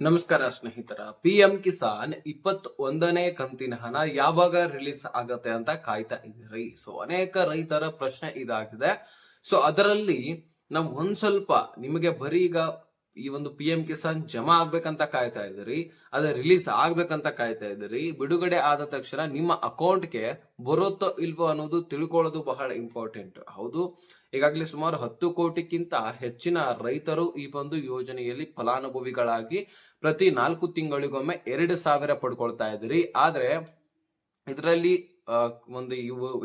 ನಮಸ್ಕಾರ ಸ್ನೇಹಿತರ P M Kisan ಇಪ್ಪತ್ ಒಂದನೇ ಕಂತಿನ ಹಣ ಯಾವಾಗ ರಿಲೀಸ್ ಆಗತ್ತೆ ಅಂತ ಕಾಯ್ತಾ ಇದ್ದೀರಿ. ಸೊ ಅನೇಕ ರೈತರ ಪ್ರಶ್ನೆ ಇದಾಗಿದೆ. ಸೊ ಅದರಲ್ಲಿ ನಾವು ಒಂದ್ ಸ್ವಲ್ಪ ನಿಮಗೆ ಬರೀ ಈಗ ಈ ಒಂದು ಪಿ ಎಂ ಕಿಸಾನ್ ಜಮಾ ಆಗ್ಬೇಕಂತ ಕಾಯ್ತಾ ಇದ್ದೀರಿ, ಅದ ರಿಲೀಸ್ ಆಗ್ಬೇಕಂತ ಕಾಯ್ತಾ ಇದ್ದೀರಿ, ಬಿಡುಗಡೆ ಆದ ತಕ್ಷಣ ನಿಮ್ಮ ಅಕೌಂಟ್ಗೆ ಬರುತ್ತೋ ಇಲ್ವೋ ಅನ್ನೋದು ತಿಳ್ಕೊಳ್ಳೋದು ಬಹಳ ಇಂಪಾರ್ಟೆಂಟ್ ಹೌದು, ಈಗಾಗಲೇ ಸುಮಾರು ಹತ್ತು ಕೋಟಿಗಿಂತ ಹೆಚ್ಚಿನ ರೈತರು ಈ ಒಂದು ಯೋಜನೆಯಲ್ಲಿ ಫಲಾನುಭವಿಗಳಾಗಿ ಪ್ರತಿ ನಾಲ್ಕು ತಿಂಗಳಿಗೊಮ್ಮೆ ಎರಡು ಸಾವಿರ ಪಡ್ಕೊಳ್ತಾ ಇದ್ರಿ ಆದ್ರೆ ಇದರಲ್ಲಿ ಒಂದು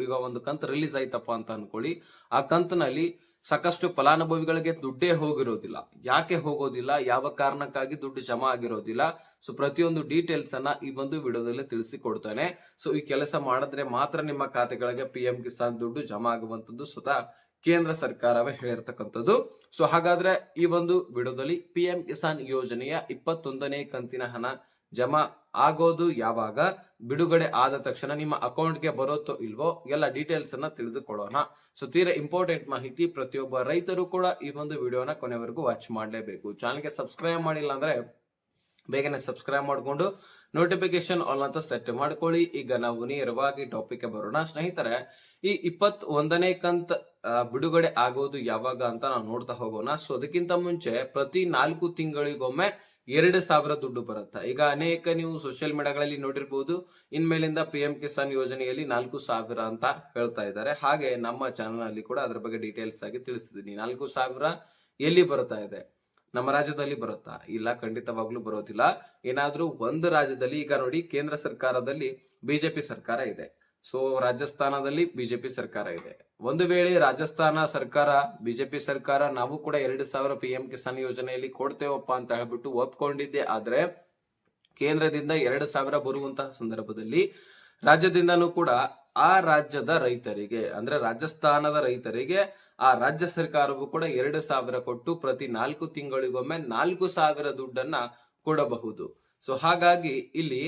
ಈಗ ಒಂದು ಕಂತು ರಿಲೀಸ್ ಆಯ್ತಪ್ಪ ಅಂತ ಅನ್ಕೊಳ್ಳಿ. ಆ ಕಂತಿನಲ್ಲಿ ಸಾಕಷ್ಟು ಫಲಾನುಭವಿಗಳಿಗೆ ದುಡ್ಡೇ ಹೋಗಿರೋದಿಲ್ಲ. ಯಾಕೆ ಹೋಗೋದಿಲ್ಲ? ಯಾವ ಕಾರಣಕ್ಕಾಗಿ ದುಡ್ಡು ಜಮಾ ಆಗಿರೋದಿಲ್ಲ? ಸೊ ಪ್ರತಿಯೊಂದು ಡೀಟೇಲ್ಸ್ ಅನ್ನ ಈ ಒಂದು ವಿಡಿಯೋದಲ್ಲಿ ತಿಳಿಸಿಕೊಡ್ತಾನೆ. ಸೊ ಈ ಕೆಲಸ ಮಾಡಿದ್ರೆ ಮಾತ್ರ ನಿಮ್ಮ ಖಾತೆಗಳಿಗೆ ಪಿ ಎಂ ಕಿಸಾನ್ ದುಡ್ಡು ಜಮಾ ಆಗುವಂತದ್ದು ಸ್ವತಃ ಕೇಂದ್ರ ಸರ್ಕಾರವೇ ಹೇಳಿರ್ತಕ್ಕಂಥದ್ದು. ಸೊ ಹಾಗಾದ್ರೆ ಈ ಒಂದು ವಿಡಿಯೋದಲ್ಲಿ ಪಿ ಎಂ ಕಿಸಾನ್ ಯೋಜನೆಯ ಇಪ್ಪತ್ತೊಂದನೇ ಕಂತಿನ ಹಣ ಜಮಾ ಆಗೋದು ಯಾವಾಗ? ಬಿಡುಗಡೆ ಆದ ತಕ್ಷಣ ನಿಮ್ಮ ಅಕೌಂಟ್ಗೆ ಬರುತ್ತೋ ಇಲ್ವೋ? ಎಲ್ಲ ಡೀಟೇಲ್ಸ್ ಅನ್ನ ತಿಳಿದುಕೊಳ್ಳೋಣ. ಸೊ ತೀರಾ ಇಂಪಾರ್ಟೆಂಟ್ ಮಾಹಿತಿ ಪ್ರತಿಯೊಬ್ಬ ರೈತರು ಕೂಡ ಈ ಒಂದು ವಿಡಿಯೋನ ಕೊನೆವರೆಗೂ ವಾಚ್ ಮಾಡಲೇಬೇಕು. ಚಾನಲ್ಗೆ ಸಬ್ಸ್ಕ್ರೈಬ್ ಮಾಡಿಲ್ಲ ಅಂದ್ರೆ ಬೇಗನೆ ಸಬ್ಸ್ಕ್ರೈಬ್ ಮಾಡಿಕೊಂಡು ನೋಟಿಫಿಕೇಶನ್ ಆಲ್ ಅಂತ ಸೆಟ್ ಮಾಡ್ಕೊಳ್ಳಿ. ಈಗ ನಾವು ನೇರವಾಗಿ ಟಾಪಿಕ್ ಬರೋಣ. ಸ್ನೇಹಿತರೆ, ಈ ಇಪ್ಪತ್ ಒಂದನೇ ಕಂತ್ ಬಿಡುಗಡೆ ಆಗೋದು ಯಾವಾಗ ಅಂತ ನಾವು ನೋಡ್ತಾ ಹೋಗೋಣ. ಸೊ ಅದಕ್ಕಿಂತ ಮುಂಚೆ ಪ್ರತಿ ನಾಲ್ಕು ತಿಂಗಳಿಗೊಮ್ಮೆ ಎರಡು ಸಾವಿರ ದುಡ್ಡು ಬರುತ್ತೆ. ಈಗ ಅನೇಕ ನೀವು ಸೋಷಿಯಲ್ ಮೀಡಿಯಾಗಳಲ್ಲಿ ನೋಡಿರ್ಬೋದು. ಇನ್ಮೇಲಿಂದ ಪಿ ಎಂ ಕಿಸಾನ್ ಯೋಜನೆಯಲ್ಲಿ ನಾಲ್ಕು ಸಾವಿರ ಅಂತ ಹೇಳ್ತಾ ಇದ್ದಾರೆ. ಹಾಗೆ ನಮ್ಮ ಚಾನಲ್ ಅಲ್ಲಿ ಕೂಡ ಅದ್ರ ಬಗ್ಗೆ ಡೀಟೇಲ್ಸ್ ಆಗಿ ತಿಳಿಸಿದ್ದೀನಿ ನಾಲ್ಕು ಸಾವಿರ ಎಲ್ಲಿ ಬರ್ತಾ ಇದೆ? ನಮ್ಮ ರಾಜ್ಯದಲ್ಲಿ ಬರುತ್ತಾ? ಇಲ್ಲ, ಖಂಡಿತವಾಗ್ಲೂ ಬರೋದಿಲ್ಲ ಏನಾದ್ರೂ ಒಂದು ರಾಜ್ಯದಲ್ಲಿ, ಈಗ ನೋಡಿ ಕೇಂದ್ರ ಸರ್ಕಾರದಲ್ಲಿ ಬಿಜೆಪಿ ಸರ್ಕಾರ ಇದೆ. ಸೊ ರಾಜಸ್ಥಾನದಲ್ಲಿ ಬಿಜೆಪಿ ಸರ್ಕಾರ ಇದೆ. ಒಂದು ವೇಳೆ ರಾಜಸ್ಥಾನ ಸರ್ಕಾರ, ಬಿಜೆಪಿ ಸರ್ಕಾರ ನಾವು ಕೂಡ ಎರಡು ಸಾವಿರ ಪಿ ಎಂ ಕಿಸಾನ್ ಯೋಜನೆಯಲ್ಲಿ ಕೊಡ್ತೇವಪ್ಪ ಅಂತ ಹೇಳ್ಬಿಟ್ಟು ಒಪ್ಕೊಂಡಿದ್ದೆ. ಆದ್ರೆ ಕೇಂದ್ರದಿಂದ ಎರಡು ಸಾವಿರ ಬರುವಂತಹ ಸಂದರ್ಭದಲ್ಲಿ ರಾಜ್ಯದಿಂದನೂ ಕೂಡ ಆ ರಾಜ್ಯದ ರೈತರಿಗೆ, ಅಂದ್ರೆ ರಾಜಸ್ಥಾನದ ರೈತರಿಗೆ, ಆ ರಾಜ್ಯ ಸರ್ಕಾರವು ಕೂಡ ಎರಡು ಸಾವಿರ ಕೊಟ್ಟು ಪ್ರತಿ ನಾಲ್ಕು ತಿಂಗಳಿಗೊಮ್ಮೆ ನಾಲ್ಕು ಸಾವಿರ ದುಡ್ಡನ್ನ ಕೊಡಬಹುದು. ಸೊ ಹಾಗಾಗಿ ಇಲ್ಲಿ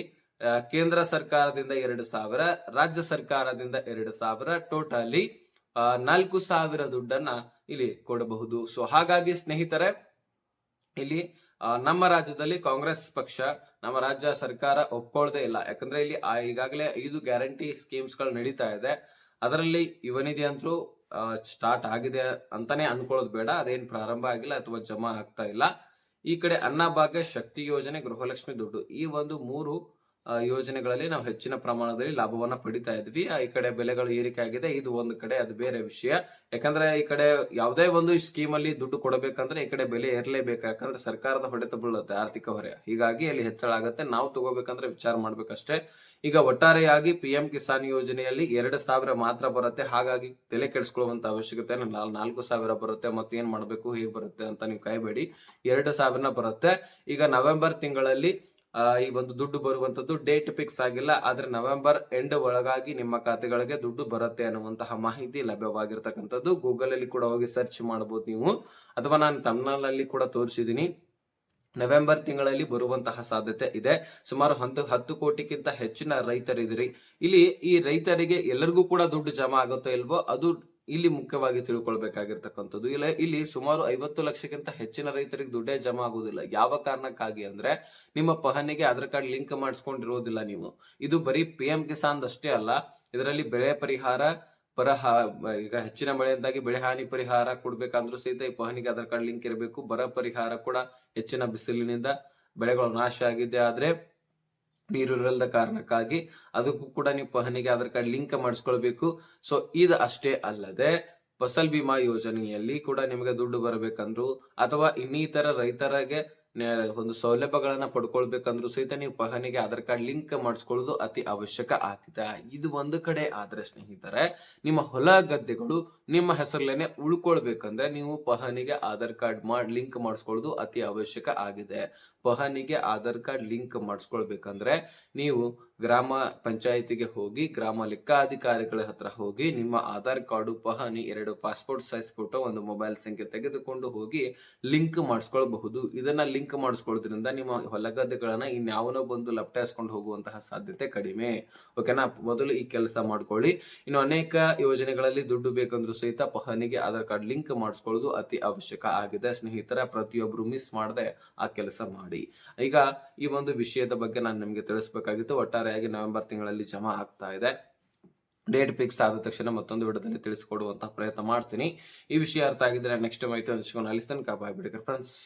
ಕೇಂದ್ರ ಸರ್ಕಾರದಿಂದ ಎರಡು ಸಾವಿರ, ರಾಜ್ಯ ಸರ್ಕಾರದಿಂದ ಎರಡು ಸಾವಿರ, ಟೋಟಲಿ ನಾಲ್ಕು ಸಾವಿರ ದುಡ್ಡನ್ನ ಇಲ್ಲಿ ಕೊಡಬಹುದು. ಸೊ ಹಾಗಾಗಿ ಸ್ನೇಹಿತರೆ, ಇಲ್ಲಿ ನಮ್ಮ ರಾಜ್ಯದಲ್ಲಿ ಕಾಂಗ್ರೆಸ್ ಪಕ್ಷ ನಮ್ಮ ರಾಜ್ಯ ಸರ್ಕಾರ ಒಪ್ಕೊಳ್ದೇ ಇಲ್ಲ. ಯಾಕಂದ್ರೆ ಇಲ್ಲಿ ಈಗಾಗಲೇ ಐದು ಗ್ಯಾರಂಟಿ ಸ್ಕೀಮ್ಸ್ಗಳು ನಡೀತಾ ಇದೆ. ಅದರಲ್ಲಿ ಯುವನಿಧಿ ಅಂತೂ ಸ್ಟಾರ್ಟ್ ಆಗಿದೆ ಅಂತಾನೆ ಅನ್ಕೊಳ್ಳೋದು ಬೇಡ. ಅದೇನ್ ಪ್ರಾರಂಭ ಆಗಿಲ್ಲ ಅಥವಾ ಜಮಾ ಆಗ್ತಾ ಇಲ್ಲ. ಈ ಕಡೆ ಅನ್ನಭಾಗ್ಯ ಶಕ್ತಿ ಯೋಜನೆ ಗೃಹಲಕ್ಷ್ಮಿ ದುಡ್ಡು. ಈ ಒಂದು ಮೂರು ಯೋಜನೆಗಳಲ್ಲಿ ನಾವು ಹೆಚ್ಚಿನ ಪ್ರಮಾಣದಲ್ಲಿ ಲಾಭವನ್ನ ಪಡಿತಾ ಇದ್ವಿ. ಈ ಕಡೆ ಬೆಲೆಗಳು ಏರಿಕೆ ಆಗಿದೆ. ಇದು ಒಂದು ಕಡೆ, ಅದು ಬೇರೆ ವಿಷಯ. ಯಾಕಂದ್ರೆ ಈ ಕಡೆ ಯಾವುದೇ ಒಂದು ಸ್ಕೀಮ್ ಅಲ್ಲಿ ದುಡ್ಡು ಕೊಡಬೇಕಂದ್ರೆ ಈ ಕಡೆ ಬೆಲೆ ಏರ್ಲೇಬೇಕು. ಯಾಕಂದ್ರೆ ಸರ್ಕಾರದ ಹೊಡೆತ ಬೀಳುತ್ತೆ ಆರ್ಥಿಕ ಹೊರೆ. ಹೀಗಾಗಿ ಅಲ್ಲಿ ಹೆಚ್ಚಳ ಆಗುತ್ತೆ. ನಾವು ತಗೋಬೇಕಂದ್ರೆ ವಿಚಾರ ಮಾಡ್ಬೇಕಷ್ಟೇ. ಈಗ ಒಟ್ಟಾರೆಯಾಗಿ ಪಿ ಎಂ ಕಿಸಾನ್ ಯೋಜನೆಯಲ್ಲಿ ಎರಡು ಸಾವಿರ ಮಾತ್ರ ಬರುತ್ತೆ. ಹಾಗಾಗಿ ತಲೆ ಕೆಡಿಸ್ಕೊಳ್ಳುವಂತ ಅವಶ್ಯಕತೆ. ನಾಲ್ಕು ಸಾವಿರ ಬರುತ್ತೆ. ಮತ್ತೆ ಏನ್ ಮಾಡ್ಬೇಕು, ಹೇಗೆ ಬರುತ್ತೆ ಅಂತ ನೀವು ಕಾಯ್ಬೇಡಿ. ಎರಡು ಸಾವಿರನ ಬರುತ್ತೆ. ಈಗ ನವೆಂಬರ್ ತಿಂಗಳಲ್ಲಿ ಈ ಒಂದು ದುಡ್ಡು ಬರುವಂತದ್ದು ಡೇಟ್ ಫಿಕ್ಸ್ ಆಗಿಲ್ಲ, ಆದ್ರೆ ನವೆಂಬರ್ ಎಂಡ್ ಒಳಗಾಗಿ ನಿಮ್ಮ ಖಾತೆಗಳಿಗೆ ದುಡ್ಡು ಬರುತ್ತೆ ಅನ್ನುವಂತಹ ಮಾಹಿತಿ ಲಭ್ಯವಾಗಿರ್ತಕ್ಕಂಥದ್ದು. ಗೂಗಲ್ ಅಲ್ಲಿ ಕೂಡ ಹೋಗಿ ಸರ್ಚ್ ಮಾಡಬಹುದು ನೀವು. ಅಥವಾ ನಾನು ತಮಿಳ್ನಲ್ಲಿ ಕೂಡ ತೋರಿಸಿದೀನಿ ನವೆಂಬರ್ ತಿಂಗಳಲ್ಲಿ ಬರುವಂತಹ ಸಾಧ್ಯತೆ ಇದೆ. ಸುಮಾರು ಹತ್ತು ಹತ್ತು ಕೋಟಿಗಿಂತ ಹೆಚ್ಚಿನ ರೈತರಿದಿರಿ ಇಲ್ಲಿ ಈ ರೈತರಿಗೆ ಎಲ್ಲರಿಗೂ ಕೂಡ ದುಡ್ಡು ಜಮಾ ಆಗುತ್ತೋ ಇಲ್ವೋ, ಅದು ಇಲ್ಲಿ ಮುಖ್ಯವಾಗಿ ತಿಳ್ಕೊಳ್ಬೇಕಾಗಿರ್ತಕ್ಕಂಥದ್ದು. ಇಲ್ಲ, ಇಲ್ಲಿ ಸುಮಾರು ಐವತ್ತು ಲಕ್ಷಕ್ಕಿಂತ ಹೆಚ್ಚಿನ ರೈತರಿಗೆ ದುಡ್ಡೇ ಜಮಾ ಆಗುದಿಲ್ಲ ಯಾವ ಕಾರಣಕ್ಕಾಗಿ ಅಂದ್ರೆ, ನಿಮ್ಮ ಪಹನಿಗೆ ಆಧಾರ್ ಕಾರ್ಡ್ ಲಿಂಕ್ ಮಾಡಿಸ್ಕೊಂಡಿರೋದಿಲ್ಲ ನೀವು. ಇದು ಬರೀ ಪಿ ಎಂ ಕಿಸಾನ್ ಅಷ್ಟೇ ಅಲ್ಲ. ಇದರಲ್ಲಿ ಬೆಳೆ ಪರಿಹಾರ ಬರಹ, ಈಗ ಹೆಚ್ಚಿನ ಮಳೆಯಿಂದಾಗಿ ಬೆಳೆ ಹಾನಿ ಪರಿಹಾರ ಕೊಡ್ಬೇಕಂದ್ರೂ ಸಹಿತ ಈ ಪಹನಿಗೆ ಆಧಾರ್ ಕಾರ್ಡ್ ಲಿಂಕ್ ಇರಬೇಕು. ಬರ ಪರಿಹಾರ ಕೂಡ ಹೆಚ್ಚಿನ ಬಿಸಿಲಿನಿಂದ ಬೆಳೆಗಳು ನಾಶ ಆಗಿದೆ. ಆದ್ರೆ ನೀರು ಇರಲ್ದ ಕಾರಣಕ್ಕಾಗಿ ಅದಕ್ಕೂ ಕೂಡ ನೀವು ಪಹನಿಗೆ ಆಧಾರ್ ಕಾರ್ಡ್ ಲಿಂಕ್ ಮಾಡಿಸ್ಕೊಳ್ಬೇಕು. ಸೊ ಇದು ಅಷ್ಟೇ ಅಲ್ಲದೆ ಫಸಲ್ ಬಿಮಾ ಯೋಜನೆಯಲ್ಲಿ ಕೂಡ ನಿಮಗೆ ದುಡ್ಡು ಬರಬೇಕಂದ್ರು ಅಥವಾ ಇನ್ನಿತರ ರೈತರಿಗೆ ಒಂದು ಸೌಲಭ್ಯಗಳನ್ನ ಪಡ್ಕೊಳ್ಬೇಕಂದ್ರೂ ಸಹಿತ ನೀವು ಪಹನಿಗೆ ಆಧಾರ್ ಕಾರ್ಡ್ ಲಿಂಕ್ ಮಾಡಿಸ್ಕೊಳ್ಳೋದು ಅತಿ ಅವಶ್ಯಕ ಆಗಿದೆ. ಇದು ಒಂದು ಕಡೆ ಆದ್ರೆ ಸ್ನೇಹಿತರೆ, ನಿಮ್ಮ ಹೊಲ ಗದ್ದೆಗಳು ನಿಮ್ಮ ಹೆಸರಲ್ಲೇನೆ ಉಳ್ಕೊಳ್ಬೇಕಂದ್ರೆ ನೀವು ಪಹನಿಗೆ ಆಧಾರ್ ಕಾರ್ಡ್ ಮಾಡ್, ಲಿಂಕ್ ಮಾಡಿಸ್ಕೊಳ್ಳೋದು ಅತಿ ಅವಶ್ಯಕ ಆಗಿದೆ. ಪಹಣಿಗೆ ಆಧಾರ್ ಕಾರ್ಡ್ ಲಿಂಕ್ ಮಾಡಿಸ್ಕೊಳ್ಬೇಕಂದ್ರೆ ನೀವು ಗ್ರಾಮ ಪಂಚಾಯಿತಿಗೆ ಹೋಗಿ, ಗ್ರಾಮ ಲೆಕ್ಕಾಧಿಕಾರಿಗಳ ಹತ್ರ ಹೋಗಿ, ನಿಮ್ಮ ಆಧಾರ್ ಕಾರ್ಡು ಪಹನಿ ಎರಡು ಪಾಸ್ಪೋರ್ಟ್ ಸೈಜ್ ಫೋಟೋ, ಒಂದು ಮೊಬೈಲ್ ಸಂಖ್ಯೆ ತೆಗೆದುಕೊಂಡು ಹೋಗಿ ಲಿಂಕ್ ಮಾಡಿಸ್ಕೊಳ್ಬಹುದು. ಇದನ್ನ ಲಿಂಕ್ ಮಾಡಿಸ್ಕೊಳ್ಳೋದ್ರಿಂದ ನಿಮ್ಮ ಹೊಲಗದ್ದೆಗಳನ್ನ ಇನ್ಯಾವನೋ ಬಂದು ಲಪ್ಟಾಯಿಸ್ಕೊಂಡು ಹೋಗುವಂತಹ ಸಾಧ್ಯತೆ ಕಡಿಮೆ. ಓಕೆನಾ? ಮೊದಲು ಈ ಕೆಲಸ ಮಾಡ್ಕೊಳ್ಳಿ. ಇನ್ನು ಅನೇಕ ಯೋಜನೆಗಳಲ್ಲಿ ದುಡ್ಡು ಬೇಕಂದ್ರೂ ಸಹಿತ ಪಹನಿಗೆ ಆಧಾರ್ ಕಾರ್ಡ್ ಲಿಂಕ್ ಮಾಡಿಸ್ಕೊಳ್ಳೋದು ಅತಿ ಅವಶ್ಯಕ ಆಗಿದೆ. ಸ್ನೇಹಿತರ, ಪ್ರತಿಯೊಬ್ರು ಮಿಸ್ ಮಾಡದೆ ಆ ಕೆಲಸ ಮಾಡಿ. ಈಗ ಈ ಒಂದು ವಿಷಯದ ಬಗ್ಗೆ ನಾನು ನಿಮಗೆ ತಿಳಿಸಬೇಕಾಗಿತ್ತು. ಒಟ್ಟಾರೆಯಾಗಿ ನವೆಂಬರ್ ತಿಂಗಳಲ್ಲಿ ಜಮಾ ಆಗ್ತಾ ಇದೆ. ಡೇಟ್ ಫಿಕ್ಸ್ ಆದ ತಕ್ಷಣ ಮತ್ತೊಂದು ವಿಡದಲ್ಲಿ ತಿಳಿಸಿಕೊಡುವಂತಹ ಪ್ರಯತ್ನ ಮಾಡ್ತೀನಿ. ಈ ವಿಷಯ ಅರ್ಥ ಆಗಿದ್ರೆ ನೆಕ್ಸ್ಟ್ ಮೈತ್ರಿ ಹಂಚ್ಕೊಂಡು ಅಲ್ಲಿ ತನಕ. ಬಿಡಿ ಫ್ರೆಂಡ್ಸ್